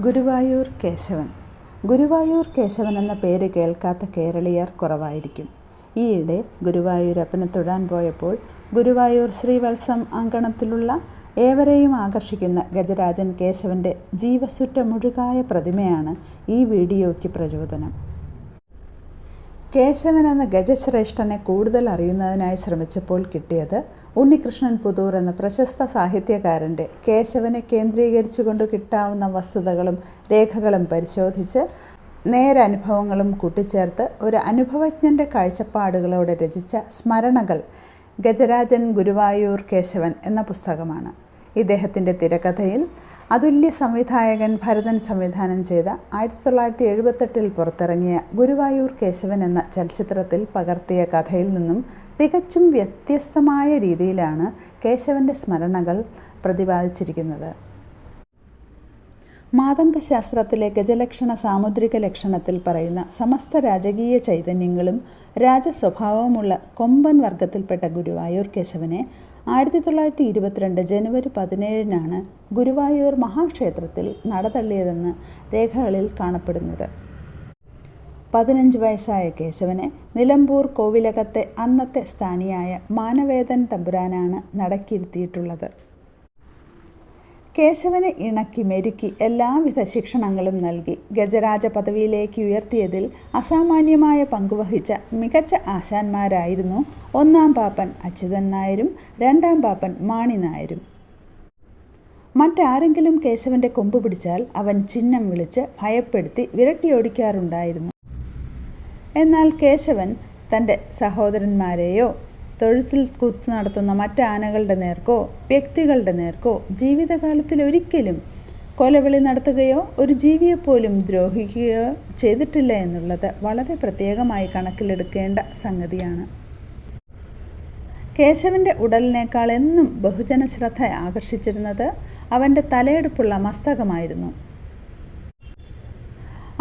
ഗുരുവായൂർ കേശവൻ. ഗുരുവായൂർ കേശവൻ എന്ന പേര് കേൾക്കാത്ത കേരളീയർ കുറവായിരിക്കും. ഈയിടെ ഗുരുവായൂരപ്പനെ തൊഴാൻ പോയപ്പോൾ ഗുരുവായൂർ ശ്രീവത്സം അങ്കണത്തിലുള്ള ഏവരെയും ആകർഷിക്കുന്ന ഗജരാജൻ കേശവന്റെ ജീവസുറ്റ മുഴുകായ പ്രതിമയാണ് ഈ വീഡിയോയ്ക്ക് പ്രചോദനം. കേശവൻ എന്ന ഗജശ്രേഷ്ഠനെ കൂടുതൽ അറിയുന്നതിനായി ശ്രമിച്ചപ്പോൾ കിട്ടിയത് ഉണ്ണികൃഷ്ണൻ പുതൂർ എന്ന പ്രശസ്ത സാഹിത്യകാരന്റെ കേശവനെ കേന്ദ്രീകരിച്ചുകൊണ്ട് കിട്ടാവുന്ന വസ്തുതകളും രേഖകളും പരിശോധിച്ച് നേരനുഭവങ്ങളും കൂട്ടിച്ചേർത്ത് ഒരു അനുഭവജ്ഞന്റെ കാഴ്ചപ്പാടുകളോടെ രചിച്ച സ്മരണകൾ ഗജരാജൻ ഗുരുവായൂർ കേശവൻ എന്ന പുസ്തകമാണ്. ഇദ്ദേഹത്തിന്റെ തിരക്കഥയിൽ അതുല്യ സംവിധായകൻ ഭരതൻ സംവിധാനം ചെയ്ത ആയിരത്തി തൊള്ളായിരത്തി എഴുപത്തെട്ടിൽ പുറത്തിറങ്ങിയ ഗുരുവായൂർ കേശവൻ എന്ന ചലച്ചിത്രത്തിൽ പകർത്തിയ കഥയിൽ നിന്നും തികച്ചും വ്യത്യസ്തമായ രീതിയിലാണ് കേശവന്റെ സ്മരണകൾ പ്രതിപാദിച്ചിരിക്കുന്നത്. മാതംഗശാസ്ത്രത്തിലെ ഗജലക്ഷണ സാമുദ്രിക ലക്ഷണത്തിൽ പറയുന്ന സമസ്ത രാജകീയ ചൈതന്യങ്ങളും രാജസ്വഭാവവുമുള്ള കൊമ്പൻ വർഗത്തിൽപ്പെട്ട ഗുരുവായൂർ കേശവനെ ആയിരത്തി തൊള്ളായിരത്തി ഇരുപത്തിരണ്ട് ജനുവരി പതിനേഴിനാണ് ഗുരുവായൂർ മഹാക്ഷേത്രത്തിൽ നടതള്ളിയതെന്ന് രേഖകളിൽ കാണപ്പെടുന്നത്. പതിനഞ്ച് വയസ്സായ കേശവനെ നിലമ്പൂർ കോവിലകത്തെ അന്നത്തെ സ്ഥാനിയായ മാനവേദൻ തമ്പുരാനാണ് നടക്കിരുത്തിയിട്ടുള്ളത്. കേശവനെ ഇണക്കി മെരുക്കി എല്ലാവിധ ശിക്ഷണങ്ങളും നൽകി ഗജരാജ പദവിയിലേക്ക് ഉയർത്തിയതിൽ അസാമാന്യമായ പങ്കുവഹിച്ച മികച്ച ആശാന്മാരായിരുന്നു ഒന്നാം പാപ്പൻ അച്യുതൻ നായരും രണ്ടാം പാപ്പൻ മാണി നായരും. മറ്റാരെങ്കിലും കേശവന്റെ കൊമ്പ് പിടിച്ചാൽ അവൻ ചിഹ്നം വിളിച്ച് ഭയപ്പെടുത്തി വിരട്ടിയോടിക്കാറുണ്ടായിരുന്നു. എന്നാൽ കേശവൻ തന്റെ സഹോദരന്മാരെയോ തൊഴുത്തിൽ കുത്തു നടത്തുന്ന മറ്റു ആനകളുടെ നേർക്കോ വ്യക്തികളുടെ നേർക്കോ ജീവിതകാലത്തിൽ ഒരിക്കലും കൊലവിളി നടത്തുകയോ ഒരു ജീവിയെപ്പോലും ദ്രോഹിക്കുകയോ ചെയ്തിട്ടില്ല എന്നുള്ളത് വളരെ പ്രത്യേകമായി കണക്കിലെടുക്കേണ്ട സംഗതിയാണ്. കേശവന്റെ ഉടലിനേക്കാൾ എന്നും ബഹുജന ശ്രദ്ധ ആകർഷിച്ചിരുന്നത് അവന്റെ തലയെടുപ്പുള്ള മസ്തകമായിരുന്നു.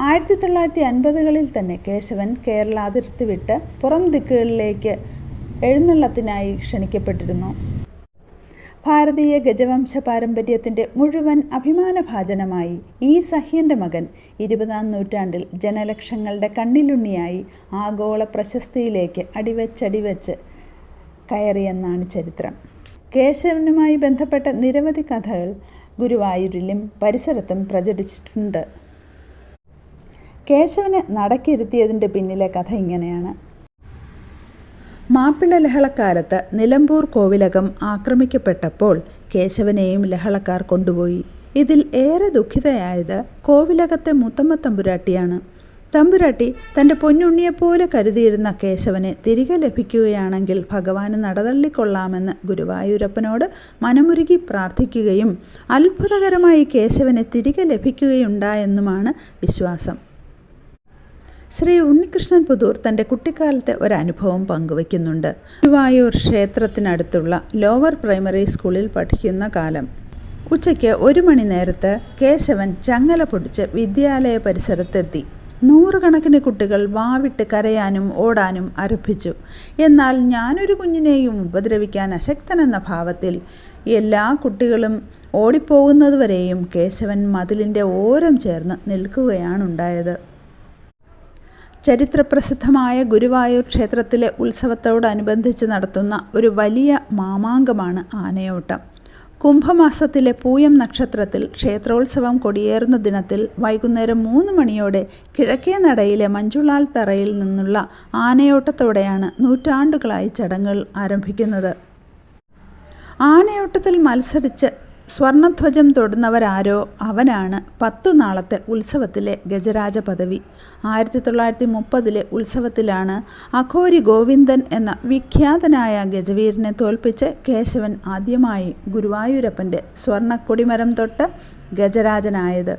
ആയിരത്തി തൊള്ളായിരത്തി അൻപതുകളിൽ തന്നെ കേശവൻ കേരള അതിർത്തി വിട്ട് പുറം ദിക്കുകളിലേക്ക് എഴുന്നള്ളത്തിനായി ക്ഷണിക്കപ്പെട്ടിരുന്നു. ഭാരതീയ ഗജവംശ പാരമ്പര്യത്തിന്റെ മുഴുവൻ അഭിമാനഭാജനമായി ഈ സഹ്യന്റെ മകൻ ഇരുപതാം നൂറ്റാണ്ടിൽ ജനലക്ഷങ്ങളുടെ കണ്ണിലുണ്ണിയായി ആഗോള പ്രശസ്തിയിലേക്ക് അടിവച്ചടിവച്ച് കയറിയെന്നാണ് ചരിത്രം. കേശവനുമായി ബന്ധപ്പെട്ട നിരവധി കഥകൾ ഗുരുവായൂരിലും പരിസരത്തും പ്രചരിച്ചിട്ടുണ്ട്. കേശവനെ നടക്കിരുത്തിയതിന്റെ പിന്നിലെ കഥ ഇങ്ങനെയാണ്. മാപ്പിള ലഹളക്കാലത്ത് നിലമ്പൂർ കോവിലകം ആക്രമിക്കപ്പെട്ടപ്പോൾ കേശവനെയും ലഹളക്കാർ കൊണ്ടുപോയി. ഇതിൽ ഏറെ ദുഃഖിതയായത് കോവിലകത്തെ മുത്തമ്മ തമ്പുരാട്ടിയാണ്. തമ്പുരാട്ടി തന്റെ പൊന്നുണ്ണിയെപ്പോലെ കരുതിയിരുന്ന കേശവനെ തിരികെ ലഭിക്കുകയാണെങ്കിൽ ഭഗവാന് നടതള്ളിക്കൊള്ളാമെന്ന് ഗുരുവായൂരപ്പനോട് മനമുരുകി പ്രാർത്ഥിക്കുകയും അത്ഭുതകരമായി കേശവനെ തിരികെ ലഭിക്കുകയുണ്ടായെന്നുമാണ് വിശ്വാസം. ശ്രീ ഉണ്ണികൃഷ്ണൻ പുതൂർ തന്റെ കുട്ടിക്കാലത്തെ ഒരു ഒരനുഭവം പങ്കുവയ്ക്കുന്നുണ്ട്. ഗുരുവായൂർ ക്ഷേത്രത്തിനടുത്തുള്ള ലോവർ പ്രൈമറി സ്കൂളിൽ പഠിക്കുന്ന കാലം. ഉച്ചയ്ക്ക് ഒരു മണി നേരത്ത് കേശവൻ ചങ്ങല പൊടിച്ച് വിദ്യാലയ പരിസരത്തെത്തി. നൂറുകണക്കിന് കുട്ടികൾ വാവിട്ട് കരയാനും ഓടാനും ആരംഭിച്ചു. എന്നാൽ ഞാനൊരു കുഞ്ഞിനെയും ഉപദ്രവിക്കാൻ അശക്തനെന്ന ഭാവത്തിൽ എല്ലാ കുട്ടികളും ഓടിപ്പോകുന്നതുവരെയും കേശവൻ മതിലിന്റെ ഓരം ചേർന്ന് നിൽക്കുകയാണുണ്ടായത്. ചരിത്രപ്രസിദ്ധമായ ഗുരുവായൂർ ക്ഷേത്രത്തിലെ ഉത്സവത്തോടനുബന്ധിച്ച് നടത്തുന്ന ഒരു വലിയ മാമാങ്കമാണ് ആനയോട്ടം. കുംഭമാസത്തിലെ പൂയം നക്ഷത്രത്തിൽ ക്ഷേത്രോത്സവം കൊടിയേറുന്ന ദിനത്തിൽ വൈകുന്നേരം മൂന്ന് മണിയോടെ കിഴക്കേ നടയിലെ മഞ്ജുളാൽ തറയിൽ നിന്നുള്ള ആനയോട്ടത്തോടെയാണ് നൂറ്റാണ്ടുകളായി ചടങ്ങുകൾ ആരംഭിക്കുന്നത്. ആനയോട്ടത്തിൽ മത്സരിച്ച് സ്വർണധ്വജം തൊടുന്നവരാരോ അവനാണ് പത്തു നാളത്തെ ഉത്സവത്തിലെ ഗജരാജ പദവി ആയിരത്തി തൊള്ളായിരത്തി മുപ്പതിലെ ഉത്സവത്തിലാണ് അഘോരി ഗോവിന്ദൻ എന്ന വിഖ്യാതനായ ഗജവീരനെ തോൽപ്പിച്ച് കേശവൻ ആദ്യമായി ഗുരുവായൂരപ്പന്റെ സ്വർണക്കൊടിമരം തൊട്ട് ഗജരാജനായത്.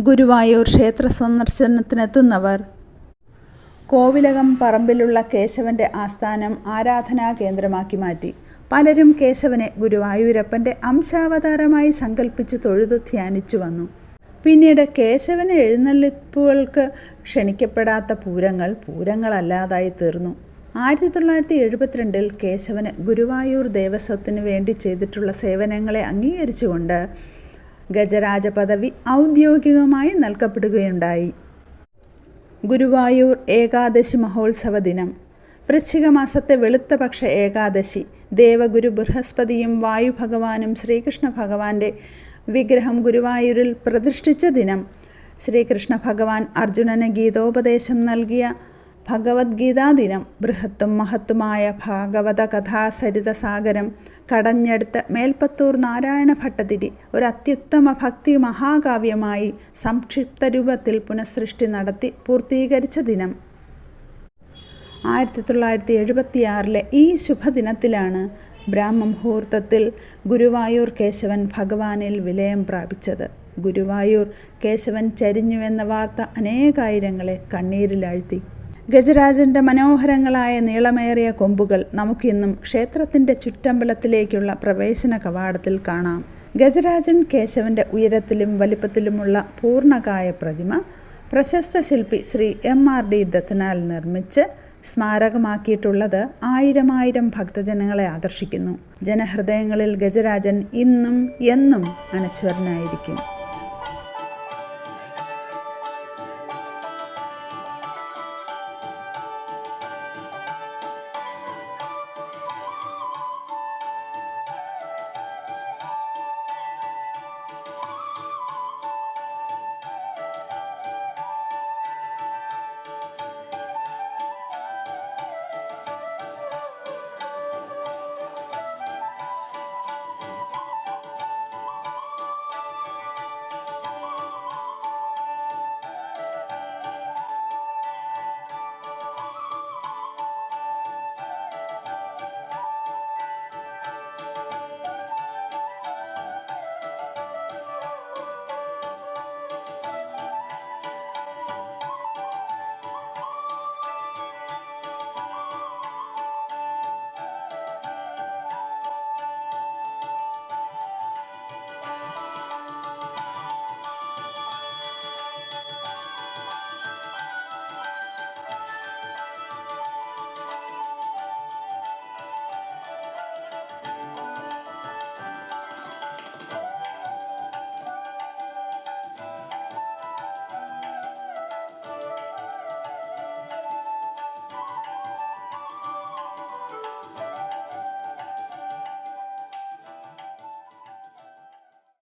ഗുരുവായൂർ ക്ഷേത്ര സന്ദർശനത്തിനെത്തുന്നവർ. കോവിലകം പറമ്പിലുള്ള കേശവന്റെ ആസ്ഥാനം ആരാധനാ കേന്ദ്രമാക്കി മാറ്റി. പലരും കേശവനെ ഗുരുവായൂരപ്പന്റെ അംശാവതാരമായി സങ്കല്പിച്ച് തൊഴുതു ധ്യാനിച്ചു വന്നു. പിന്നീട് കേശവന് എഴുന്നള്ളിപ്പുകൾക്ക് ക്ഷണിക്കപ്പെടാത്ത പൂരങ്ങൾ പൂരങ്ങളല്ലാതായി തീർന്നു. ആയിരത്തി തൊള്ളായിരത്തി എഴുപത്തിരണ്ടിൽ കേശവന് ഗുരുവായൂർ ദേവസ്വത്തിന് വേണ്ടി ചെയ്തിട്ടുള്ള സേവനങ്ങളെ അംഗീകരിച്ചുകൊണ്ട് ഗജരാജ പദവി ഔദ്യോഗികമായി നൽകപ്പെടുകയുണ്ടായി. ഗുരുവായൂർ ഏകാദശി മഹോത്സവ ദിനം. വൃശ്ചിക മാസത്തെ വെളുത്ത പക്ഷ ഏകാദശി ദേവഗുരു ബൃഹസ്പതിയും വായു ഭഗവാനും ശ്രീകൃഷ്ണ ഭഗവാന്റെ വിഗ്രഹം ഗുരുവായൂരിൽ പ്രതിഷ്ഠിച്ച ദിനം. ശ്രീകൃഷ്ണ ഭഗവാൻ അർജുനന് ഗീതോപദേശം നൽകിയ ഭഗവത്ഗീതാ ദിനം. ബൃഹത്തും മഹത്തുമായ ഭാഗവത കഥാസരിത സാഗരം കടഞ്ഞെടുത്ത് മേൽപ്പത്തൂർ നാരായണ ഭട്ടതിരി ഒരു അത്യുത്തമ ഭക്തി മഹാകാവ്യമായി സംക്ഷിപ്ത രൂപത്തിൽ പുനഃസൃഷ്ടി നടത്തി പൂർത്തീകരിച്ച ദിനം. ആയിരത്തി തൊള്ളായിരത്തി എഴുപത്തിയാറിലെ ഈ ശുഭദിനത്തിലാണ് ബ്രാഹ്മമുഹൂർത്തത്തിൽ ഗുരുവായൂർ കേശവൻ ഭഗവാനിൽ വിലയം പ്രാപിച്ചത്. ഗുരുവായൂർ കേശവൻ ചരിഞ്ഞുവെന്ന വാർത്ത അനേകായിരങ്ങളെ കണ്ണീരിലാഴ്ത്തി. ഗജരാജന്റെ മനോഹരങ്ങളായ നീളമേറിയ കൊമ്പുകൾ നമുക്കിന്നും ക്ഷേത്രത്തിന്റെ ചുറ്റമ്പലത്തിലേക്കുള്ള പ്രവേശന കവാടത്തിൽ കാണാം. ഗജരാജൻ കേശവന്റെ ഉയരത്തിലും വലിപ്പത്തിലുമുള്ള പൂർണകായ പ്രതിമ പ്രശസ്ത ശില്പി ശ്രീ എം ആർ ഡി ദത്തനാൽ നിർമ്മിച്ച് സ്മാരകമാക്കിയിട്ടുള്ളത് ആയിരമായിരം ഭക്തജനങ്ങളെ ആദർശിക്കുന്നു. ജനഹൃദയങ്ങളിൽ ഗജരാജൻ ഇന്നും എന്നും അനശ്വരനായിരിക്കും.